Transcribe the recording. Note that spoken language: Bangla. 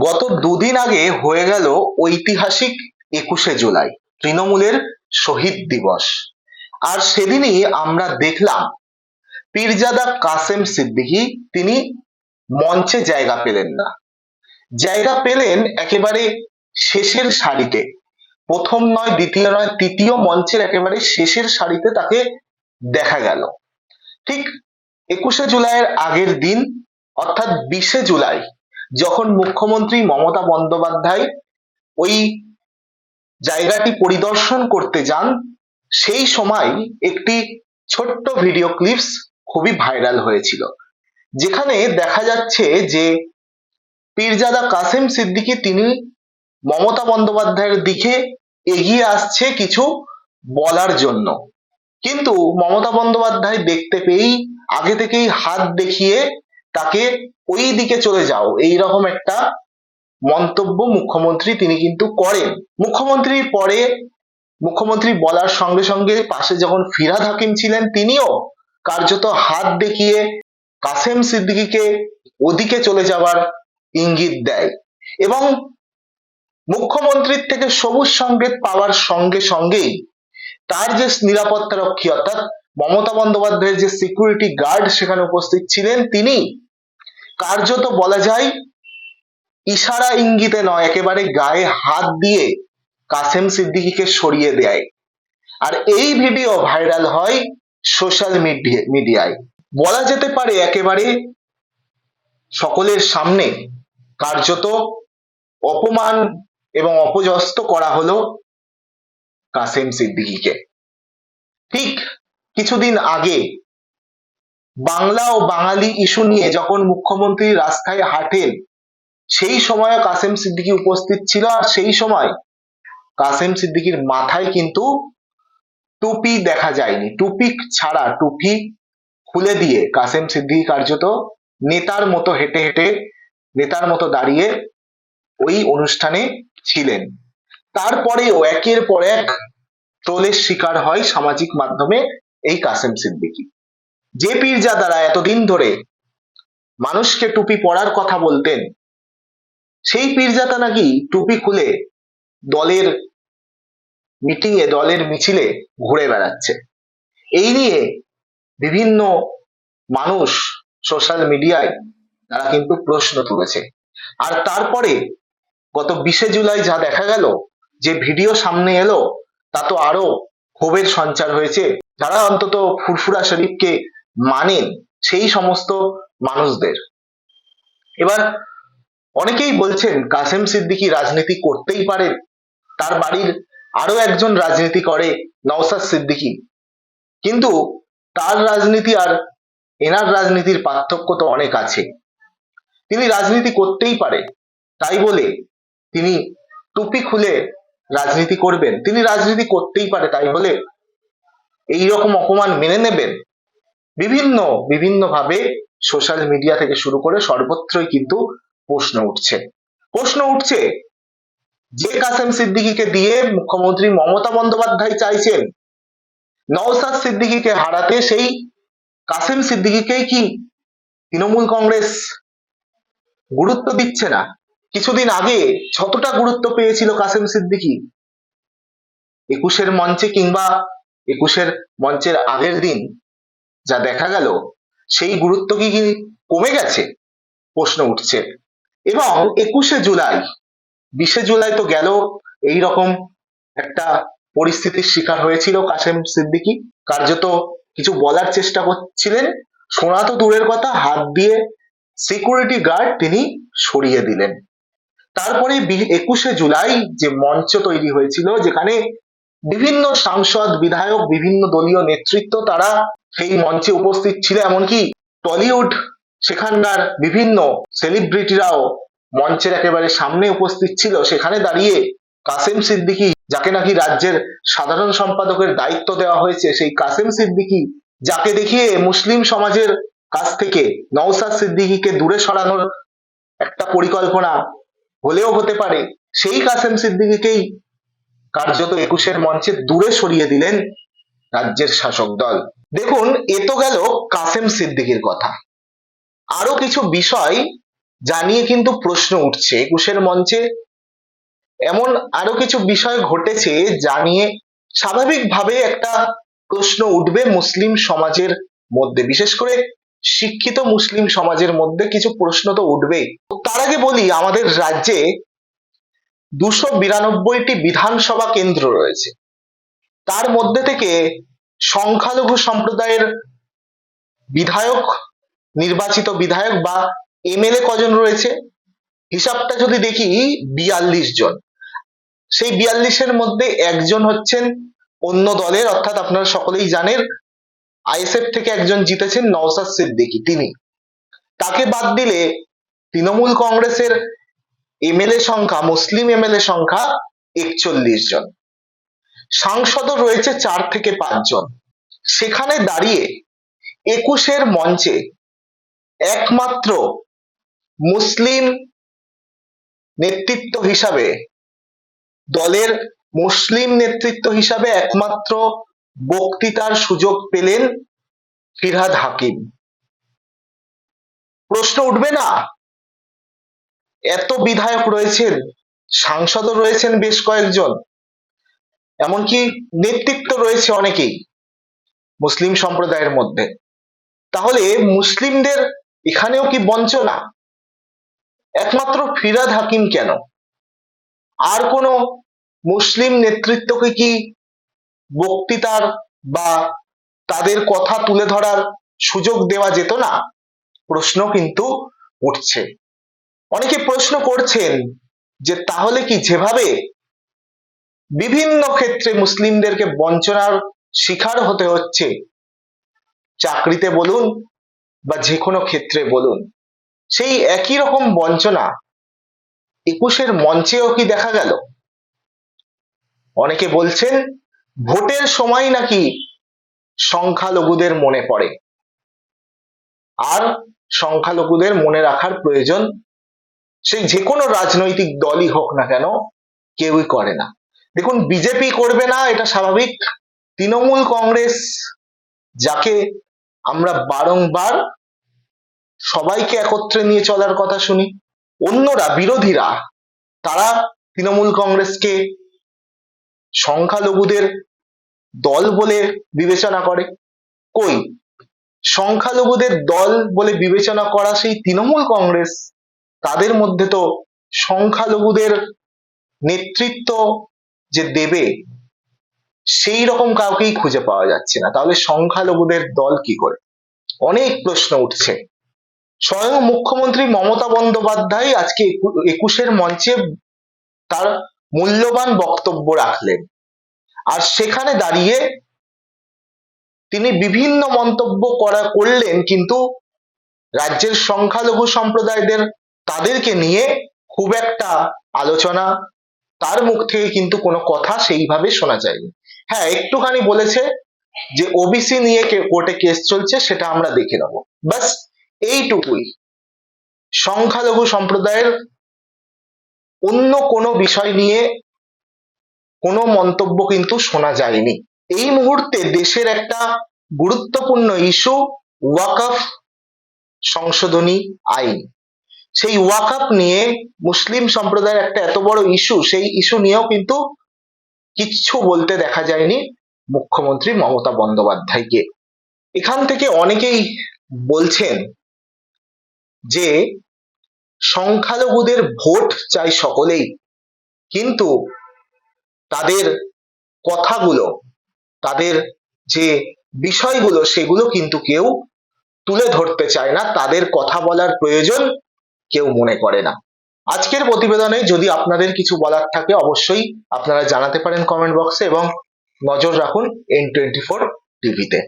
গত দুদিন আগে হয়ে গেল ঐতিহাসিক একুশে জুলাই, তৃণমূলের শহীদ দিবস। আর সেদিনই আমরা দেখলাম পীরজাদা কাসেম সিদ্দিকী তিনি মঞ্চে জায়গা পেলেন না। জায়গা পেলেন একেবারে শেষের সারিতে। প্রথম নয়, দ্বিতীয় নয়, তৃতীয় মঞ্চের একেবারে শেষের সারিতে তাকে দেখা গেল। ঠিক একুশে জুলাইয়ের আগের দিন, অর্থাৎ বিশে জুলাই যখন মুখ্যমন্ত্রী মমতা বন্দ্যোপাধ্যায় ওই জায়গাটি পরিদর্শন করতে যান, সেই সময় একটি ছোট্ট ভিডিও ক্লিপস খুবই ভাইরাল হয়েছিল। যেখানে দেখা যাচ্ছে যে পীরজাদা কাসেম সিদ্দিকী তিনি মমতা বন্দ্যোপাধ্যায়ের দিকে এগিয়ে আসছে কিছু বলার জন্য। কিন্তু মমতা বন্দ্যোপাধ্যায় দেখতে পেয়েই আগে থেকেই হাত দেখিয়ে তাকে ওই দিকে চলে যাও। এই রকম একটা মন্তব্য মুখ্যমন্ত্রী তিনি কিন্তু করেন। মুখ্যমন্ত্রীর পরে মুখ্যমন্ত্রী বলার সঙ্গে সঙ্গে পাশে যখন ফিরাদ হাকিম ছিলেন, তিনিও কার্যত হাত দেখিয়ে কাসেম সিদ্দিকীকে ওদিকে চলে যাওয়ার ইঙ্গিত দেয় এবং মুখ্যমন্ত্রীর থেকে সবুজ সংকেত পাওয়ার সঙ্গে সঙ্গেই তার যে নিরাপত্তা রক্ষী অর্থাৎ মমতা বন্দ্যোপাধ্যায়ের যে সিকিউরিটি গার্ড সেখানে উপস্থিত ছিলেন, তিনি কার্যত বলা যায়, ইশারা ইঙ্গিতে নয়, একেবারে গায়ে হাত দিয়ে কাসেম সিদ্দিকীকে সরিয়ে দেয়। আর এই ভিডিও ভাইরাল হয় সোশ্যাল মিডিয়ায়। বলা যেতে পারে একেবারে সকলের সামনে কার্যত অপমান এবং অপজস্ত করা হলো কাসেম সিদ্দিকিকে। ঠিক কিছুদিন আগে বাংলা ও বাঙালি ইস্যু নিয়ে যখন মুখ্যমন্ত্রী রাস্তায় হাঁটেন, সেই সময় কাসেম সিদ্দিকী উপস্থিত ছিল আর সেই সময় কাসেম সিদ্দিকীর মাথায় কিন্তু টুপি দেখা যায়নি। টুপি ছাড়া টুপি খুলে দিয়ে কাসেম সিদ্দিকী কার্যত নেতার মতো হেঁটে হেঁটে, নেতার মতো দাঁড়িয়ে ওই অনুষ্ঠানে ছিলেন। তারপরেও একের পর এক ট্রোলের শিকার হয় সামাজিক মাধ্যমে এই কাসেম সিদ্দিকী। যে পীরজাদারা এতদিন ধরে মানুষকে টুপি পরার কথা বলতেন, সেই পীরজাদা নাকি টুপি খুলে দলের মিটিং এ দলের মিছিলে ঘুরে বেড়াচ্ছে। এই নিয়ে বিভিন্ন মানুষ সোশ্যাল মিডিয়ায় তারা কিন্তু প্রশ্ন তুলেছে। আর তারপরে গত বিশে জুলাই যা দেখা গেল, যে ভিডিও সামনে এলো, তা তো আরও ক্ষোভের সঞ্চার হয়েছে। যারা অন্তত ফুরফুরা শরীফকে মানেন সেই সমস্ত মানুষদের। এবার অনেকেই বলছেন, কাসেম সিদ্দিকী রাজনীতি করতেই পারেন তার বাড়ির আরও একজন রাজনীতি করে নওসাদ সিদ্দিকী। কিন্তু তার রাজনীতি আর এনার রাজনীতির পার্থক্য তো অনেক আছে। তিনি রাজনীতি করতেই পারে, তাই বলে তিনি টুপি খুলে রাজনীতি করবেন। তিনি রাজনীতি করতেই পারে, তাই বলে এই রকম অপমান মেনে নেবেন? বিভিন্ন বিভিন্ন ভাবে সোশ্যাল মিডিয়া থেকে শুরু করে সর্বত্রই কিন্তু প্রশ্ন উঠছে। প্রশ্ন উঠছে, যে কাসেম সিদ্দিকীকে দিয়ে মুখ্যমন্ত্রী মমতা বন্দ্যোপাধ্যায় চাইছেন নওসাদ সিদ্দিকীকে হারাতে সেই কাসেম সিদ্দিকীকেই কি তৃণমূল কংগ্রেস গুরুত্ব দিচ্ছে না? কিছুদিন আগে যতটা গুরুত্ব পেয়েছিল কাসেম সিদ্দিকী, একুশের মঞ্চে কিংবা একুশের মঞ্চের আগের দিন যা দেখা গেল, সেই গুরুত্ব কি কমে গেছে? প্রশ্ন উঠছে। এবং একুশে জুলাই, বিশে জুলাই তো গেল এই রকম একটা পরিস্থিতির শিকার হয়েছিল কাসেম সিদ্দিকী। কার্যত কিছু বলার চেষ্টা করছিলেন। শোনা তো দূরের কথা, হাত দিয়ে সিকিউরিটি গার্ড তিনি সরিয়ে দিলেন। তারপরে একুশে জুলাই যে মঞ্চ তৈরি হয়েছিল, যেখানে বিভিন্ন সাংসদ, বিধায়ক, বিভিন্ন দলীয় নেতৃত্ব, তারা সেই মঞ্চে উপস্থিত ছিল এমনকি টলিউড সেখানকার বিভিন্ন সেলিব্রিটিরাও মঞ্চের একেবারে সামনে উপস্থিত ছিল। সেখানে দাঁড়িয়ে কাসেম সিদ্দিকী, যাকে নাকি রাজ্যের সাধারণ সম্পাদকের দায়িত্ব দেওয়া হয়েছে, সেই কাসেম সিদ্দিকী যাকে দেখিয়ে মুসলিম সমাজের কাছ থেকে নওসাদ সিদ্দিকিকে দূরে সরানোর একটা পরিকল্পনা হলেও হতে পারে, সেই কাসেম সিদ্দিকিকেই কার্যত একুশের মঞ্চে দূরে সরিয়ে দিলেন রাজ্যের শাসক দল। দেখুন, এ তো গেল কাসেম সিদ্দিকীর কথা। আরও কিছু বিষয় জানিয়ে কিন্তু প্রশ্ন উঠছে একুশের মঞ্চে। এমন আরও কিছু বিষয় ঘটেছে জানিয়ে স্বাভাবিকভাবে একটা প্রশ্ন উঠবে মুসলিম সমাজের মধ্যে। বিশেষ করে শিক্ষিত মুসলিম সমাজের মধ্যে কিছু প্রশ্ন তো উঠবেই। তার আগে বলি, আমাদের রাজ্যে দুশো বিরানব্বইটি বিধানসভা কেন্দ্র রয়েছে। তার মধ্যে থেকে সংখ্যালঘু সম্প্রদায়ের বিধায়ক, নির্বাচিত বিধায়ক বা এমএলএ কজন রয়েছে? হিসাবটা যদি দেখি, বিয়াল্লিশ জন। সেই বিয়াল্লিশের মধ্যে একজন হচ্ছেন অন্য দলের, অর্থাৎ আপনারা সকলেই জানেন, আইএসএফ থেকে একজন জিতেছেন নওসাদ সিদ্দিকী, তিনি। তাকে বাদ দিলে তৃণমূল কংগ্রেসের এমএলএ সংখ্যা, মুসলিম এমএলএ সংখ্যা একচল্লিশ জন। সাংসদও রয়েছে চার থেকে পাঁচজন। সেখানে দাঁড়িয়ে একুশের মঞ্চে একমাত্র মুসলিম নেতৃত্ব হিসাবে, দলের মুসলিম নেতৃত্ব হিসাবে একমাত্র বক্তৃতার সুযোগ পেলেন ফিরহাদ হাকিম। প্রশ্ন উঠবে না, এত বিধায়ক রয়েছেন, সাংসদও রয়েছেন বেশ কয়েকজন। এমনকি নেতৃত্ব রয়েছে অনেকেই মুসলিম সম্প্রদায়ের মধ্যে। তাহলে মুসলিমদের এখানেও কি বঞ্চনা? একমাত্র ফিরাদ হাকিম কেন? আর কোন মুসলিম নেতৃত্বকে কি বক্তৃতার বা তাদের কথা তুলে ধরার সুযোগ দেওয়া যেত না? প্রশ্ন কিন্তু উঠছে। অনেকে প্রশ্ন করছেন যে তাহলে কি যেভাবে বিভিন্ন ক্ষেত্রে মুসলিমদেরকে বঞ্চনার শিকার হতে হচ্ছে। চাকরিতে বলুন বা যে কোনো ক্ষেত্রে বলুন, সেই একই রকম বঞ্চনা একুশের মঞ্চেও কি দেখা গেল? অনেকে বলছেন ভোটের সময় নাকি সংখ্যালঘুদের মনে পড়ে। আর সংখ্যালঘুদের মনে রাখার প্রয়োজন সেই যে কোনো রাজনৈতিক দলই হোক না কেন, কেউই করে না। দেখুন বিজেপি করবে না, এটা স্বাভাবিক। তৃণমূল কংগ্রেস, যাকে আমরা বারংবার সবাইকে একত্রে নিয়ে চলার কথা শুনি, অন্যরা, বিরোধীরা, তারা তৃণমূল কংগ্রেসকে সংখ্যালঘুদের দল বলে বিবেচনা করে। কই? সংখ্যালঘুদের দল বলে বিবেচনা করা সেই তৃণমূল কংগ্রেস, তাদের মধ্যে তো সংখ্যালঘুদের নেতৃত্ব যে দেবে, সেই রকম কাউকেই খুঁজে পাওয়া যাচ্ছে না। তাহলে সংখ্যালঘুদের দল কি করে? অনেক প্রশ্ন উঠছে। স্বয়ং মুখ্যমন্ত্রী মমতা বন্দ্যোপাধ্যায় আজকে একুশের মঞ্চে তার মূল্যবান বক্তব্য রাখলেন। আর সেখানে দাঁড়িয়ে তিনি বিভিন্ন মন্তব্য করা, করলেন, কিন্তু রাজ্যের সংখ্যালঘু সম্প্রদায়দের, তাদেরকে নিয়ে খুব একটা আলোচনা তার মুখ থেকে কিন্তু কোনো কথা সেইভাবে শোনা যায়নি। হ্যাঁ একটুখানি বলেছে যে ওবিসি নিয়ে কোর্টে কেস চলছে, সেটা আমরা দেখে নেব। বাস এইটুকুই। সংখ্যালঘু সম্প্রদায়ের অন্য কোনো বিষয় নিয়ে কোনো মন্তব্য কিন্তু শোনা যায়নি। এই মুহূর্তে দেশের একটা গুরুত্বপূর্ণ ইস্যু ওয়াকফ সংশোধনী আইন। সেই ওয়াকআপ নিয়ে মুসলিম সম্প্রদায়ের একটা এত বড় ইস্যু সেই ইস্যু নিয়েও কিন্তু কিচ্ছু বলতে দেখা যায়নি মুখ্যমন্ত্রী মমতা বন্দ্যোপাধ্যায়কে। এখান থেকে অনেকেই বলছেন যে সংখ্যালঘুদের ভোট চাই সকলেই, কিন্তু তাদের কথাগুলো, তাদের যে বিষয়গুলো, সেগুলো কিন্তু কেউ তুলে ধরতে চায় না। তাদের কথা বলার প্রয়োজন কেউ মনে করে না। আজকের প্রতিবেদনে যদি আপনাদের কিছু বলার থাকে, অবশ্যই আপনারা জানাতে পারেন কমেন্ট বক্সে এবং নজর রাখুন এন টোয়েন্টি ফোর টিভিতে